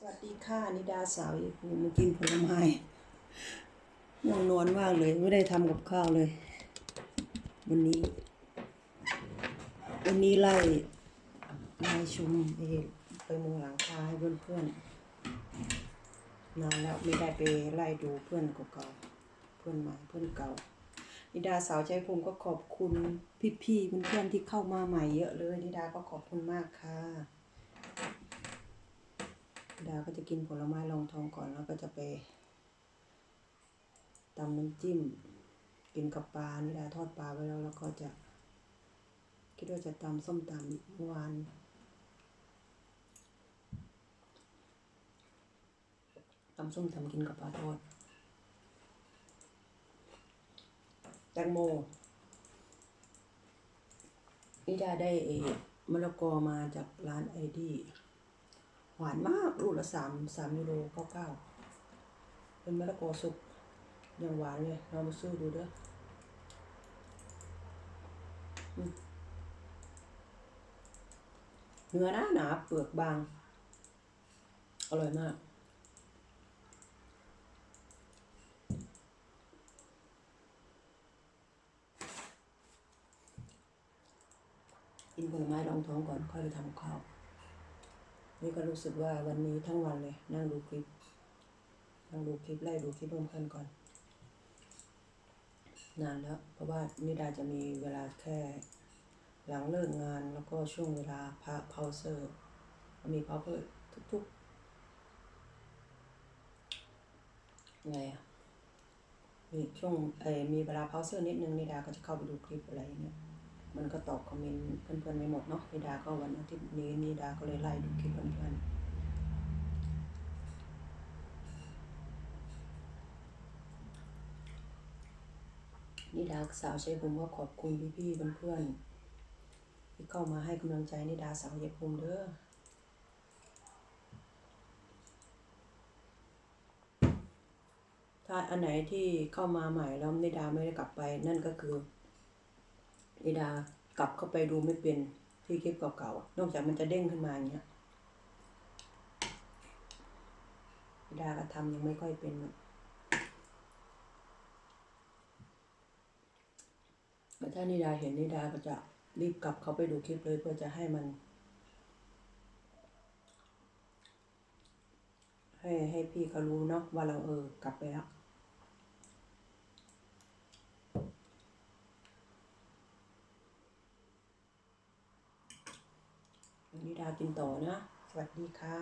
สวัสดีค่ะนิดาสาวยีภูมากินผลไม้ง่วงนอนมากเลย ไม่ได้ทำกับข้าวเลย วันนี้ วันนี้ไล่ไล่ชุมเอไปมุงหลังคาให้เพื่อนๆนานแล้วไม่ได้ไปไล่ดูเพื่อนเก่าๆเพื่อนใหม่เพื่อนเก่านิดาสาวใจภูมิก็ขอบคุณพี่ๆเพื่อนๆที่เข้ามาใหม่เยอะเลยนิดาก็ขอบคุณมากค่ะ ดาก็จะกินผลไม้รองทองก่อนแล้วก็จะไปตำน้ำจิ้ม กินกับปลานิดาทอดปลาไว้แล้วแล้วก็จะคิดว่าจะตำส้มตำเมื่อวานตำส้มตำกินกับปลาทอดแตงโมนิดาได้เมะละกอมาจากร้านไอดี หวานมากลูกละสามสามยูโรเก้าเก้าเป็นมะละกอสุกยังหวานเลยเรามาซื้อดูเด้อเนื้อหนาหนาเปลือกบาง อร่อยมากกินผลไม้รองท้องก่อน ค่อยไปทำข้าว นี่ก็รู้สึกว่าวันนี้ทั้งวันเลย นั่งดูคลิป นั่งดูคลิปไล่ดูคลิปรวมกันก่อน นานแล้ว เพราะว่านิดาจะมีเวลาแค่ หลังเลิกงานแล้วก็ช่วงเวลาพักพาวเซอร์ มีพาวเซอร์ทุกๆไงอะมีช่วงเออมีเวลาพาวเซอร์นิดนึงนิดาก็จะเข้าไปดูคลิปอะไรเงี้ย มันก็ตอบคอมเมนต์เพื่อนๆไม่หมดเนาะนิดาก็วันอาทิตย์นี้นิดาก็เลยไล่ดูคลิปเพื่อนๆนิดาสาวใช้ผมว่าขอบคุณพี่ๆเพื่อนๆที่เข้ามาให้กำลังใจนิดาสาวเย็บผมเด้อถ้าอันไหนที่เข้ามาใหม่แล้วนิดาไม่ได้กลับไปนั่นก็คือ นิดากลับเข้าไปดูไม่เป็นที่คลิปเก่าๆ นอกจากมันจะเด้งขึ้นมาอย่างเงี้ยนิดาก็ทำยังไม่ค่อยเป็นแต่ถ้านิดาเห็นนิดาก็จะรีบกลับเข้าไปดูคลิปเลยเพื่อจะให้มัน ให้ให้พี่เขารู้เนาะว่าเราเออกลับไปแล้ว นิดากินต่อนะ สวัสดีค่ะ